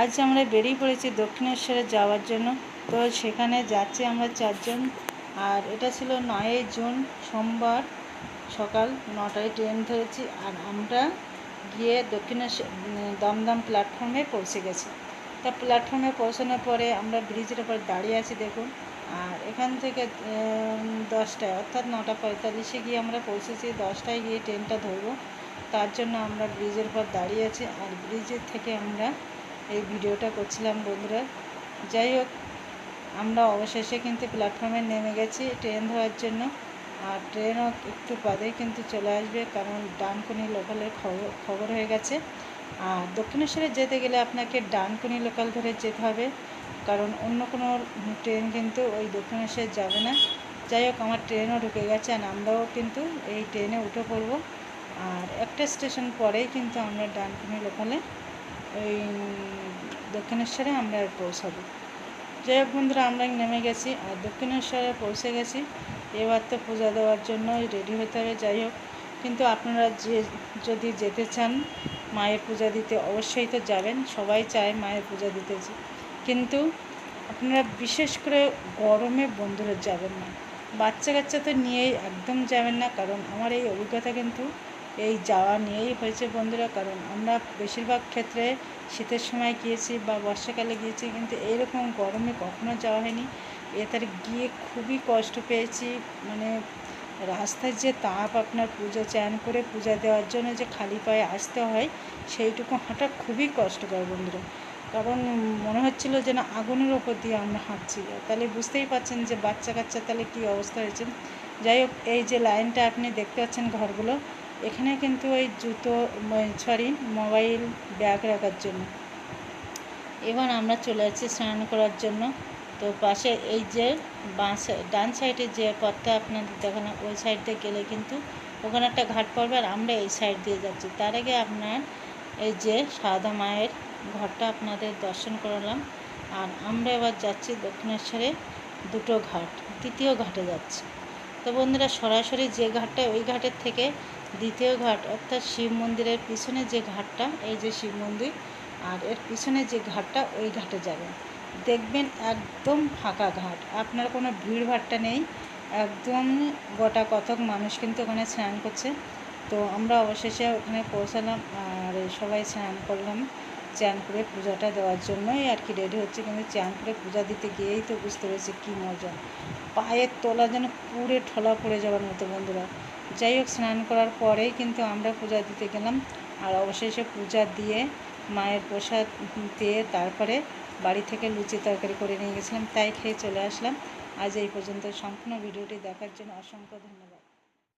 আজ আমরা বেরিয়ে পড়েছি দক্ষিণেশ্বরে যাওয়ার জন্য। তো সেখানে যাচ্ছি আমরা চারজন। আর এটা ছিল নয়ই জুন, সোমবার সকাল নটায় ট্রেন ধরেছি। আর আমরা গিয়ে দক্ষিণেশ্বর দমদম প্ল্যাটফর্মে পৌঁছে গেছি। তা প্ল্যাটফর্মে পৌঁছানোর পরে আমরা ব্রিজের ওপর দাঁড়িয়ে আছি দেখুন। আর এখান থেকে দশটায়, অর্থাৎ নটা পঁয়তাল্লিশে গিয়ে আমরা পৌঁছেছি। দশটায় গিয়ে ট্রেনটা ধরবো। তার জন্য আমরা ব্রিজের পর দাঁড়িয়ে আছি। আর ব্রিজের থেকে আমরা এই ভিডিওটা করছিলাম বন্ধুরা। যাই হোক, আমরা অবশেষে কিন্তু প্ল্যাটফর্মে নেমে গেছি ট্রেন ধরার জন্য। আর ট্রেনও একটু বাদেই কিন্তু চলে আসবে কারণ ডানকুনি লোকালের খবর খবর হয়ে গেছে। আর দক্ষিণেশ্বরে যেতে গেলে আপনাকে ডানকুনি লোকাল ধরে যেতে হবে। কারণ অন্য কোনো ট্রেন কিন্তু ওই দক্ষিণেশ্বর যাবে না। যাই হোক, আমার ট্রেনও ঢুকে গেছে আর আমরাও কিন্তু এই ট্রেনে উঠে পড়ব। আর একটা স্টেশন পরেই কিন্তু আমরা ডানকুনি লোকালে ওই দক্ষিণেশ্বরে আমরা আর পৌঁছাবো। যাই হোক বন্ধুরা, আমরা নেমে গেছি আর দক্ষিণেশ্বরে পৌঁছে গেছি। এবার তো পূজা দেওয়ার জন্য রেডি হতে হবে, যাই হোক। কিন্তু আপনারা যে, যদি যেতে চান মায়ের পূজা দিতে, অবশ্যই তো যাবেন। সবাই চায় মায়ের পূজা দিতে কিন্তু আপনারা বিশেষ করে গরমে বন্ধুরা যাবেন না। বাচ্চা কাচ্চা তো নিয়েই একদম যাবেন না, কারণ আমার এই অভিজ্ঞতা কিন্তু এই যাওয়া নিয়েই হয়েছে বন্ধুরা, কারণ আমরা বেশিরভাগ ক্ষেত্রে শীতের সময় গিয়েছি বা বর্ষাকালে গিয়েছি, কিন্তু এইরকম গরমে কখনো যাওয়া হয়নি। এতারে গিয়ে খুবই কষ্ট পেয়েছি মানে রাস্তায় যে তাপ, আপনার পুজো, চান করে পূজা দেওয়ার জন্য যে খালি পায়ে আসতে হয়, সেইটুকু হাঁটা খুবই কষ্টকর বন্ধুরা। কারণ মনে হচ্ছিল যে না আগুনের ওপর দিয়ে আমরা হাঁটছি। তাহলে বুঝতেই পারছেন যে বাচ্চা কাচ্চা তাহলে কী অবস্থা হয়েছে। যাই হোক, এই যে লাইনটা আপনি দেখতে পাচ্ছেন ঘরগুলো এখানে কিন্তু ওই জুতো সরি মোবাইল ব্যাগ রাখার জন্য। এবার আমরা চলে যাচ্ছি স্নান করার জন্য। তো পাশে এই যে বাঁ ডান সাইডে যে পথটা আপনাদের দেখানো, ওই সাইড গেলে কিন্তু ওখানে একটা ঘাট পড়বে আর আমরা এই সাইড দিয়ে যাচ্ছি। তার আগে আপনার এই যে সাদা মায়ের ঘরটা আপনাদের দর্শন করালাম। আর আমরা এবার যাচ্ছি দক্ষিণেশ্বরে দুটো ঘাট, দ্বিতীয় ঘাটে যাচ্ছি। তো বন্ধুরা সরাসরি যে ঘাটটা, ওই ঘাটের থেকে দ্বিতীয় ঘাট, অর্থাৎ শিব মন্দিরের পিছনে যে ঘাটটা, এই যে শিব মন্দির, আর এর পিছনে যে ঘাটটা, ওই ঘাটে যাবেন। দেখবেন একদম ফাঁকা ঘাট, আপনার কোনো ভিড় ভাট্টা নেই, একদম গোটা কতক মানুষ কিন্তু ওখানে স্নান করছে। তো আমরা অবশেষে ওখানে পৌঁছালাম, আর সবাই স্নান করলাম। চান করে পূজাটা দেওয়ার জন্যই আর কি রেডি হচ্ছে। কিন্তু চান করে পূজা দিতে গিয়েই তো বুঝতে পেরেছি কী মজা। পায়ের তোলা যেন পুরে ঠলা পড়ে যাওয়ার মতো বন্ধুরা। যাই হোক, স্নান করার পরেই কিন্তু আমরা পূজা দিতে গেলাম। আর অবশেষে পূজা দিয়ে মায়ের প্রসাদ দিয়ে তারপরে বাড়ি থেকে লুচি তরকারি করে নিয়ে গেছিলাম। তাই খেয়ে চলে আসলাম। আজ এই পর্যন্ত। সম্পূর্ণ ভিডিওটি দেখার জন্য অসংখ্য ধন্যবাদ।